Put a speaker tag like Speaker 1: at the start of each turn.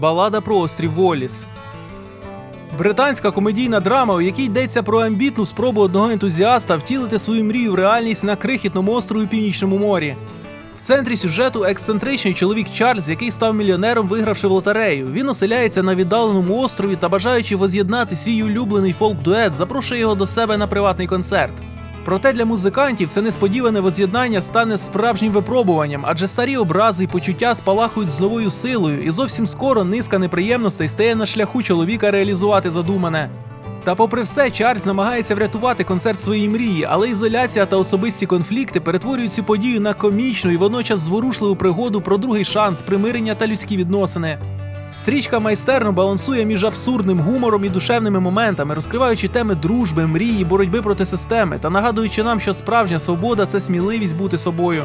Speaker 1: Балада про острів Воліс. Британська комедійна драма, у якій йдеться про амбітну спробу одного ентузіаста втілити свою мрію в реальність на крихітному острові Північному морі. В центрі сюжету ексцентричний чоловік Чарльз, який став мільйонером, вигравши в лотерею. Він оселяється на віддаленому острові та, бажаючи воз'єднати свій улюблений фолк-дует, запрошує його до себе на приватний концерт. Проте для музикантів це несподіване воз'єднання стане справжнім випробуванням, адже старі образи і почуття спалахують з новою силою, і зовсім скоро низка неприємностей стає на шляху чоловіка реалізувати задумане. Та попри все, Чарльз намагається врятувати концерт своєї мрії, але ізоляція та особисті конфлікти перетворюють цю подію на комічну і водночас зворушливу пригоду про другий шанс, примирення та людські відносини. Стрічка майстерно балансує між абсурдним гумором і душевними моментами, розкриваючи теми дружби, мрії, боротьби проти системи та нагадуючи нам, що справжня свобода це сміливість бути собою.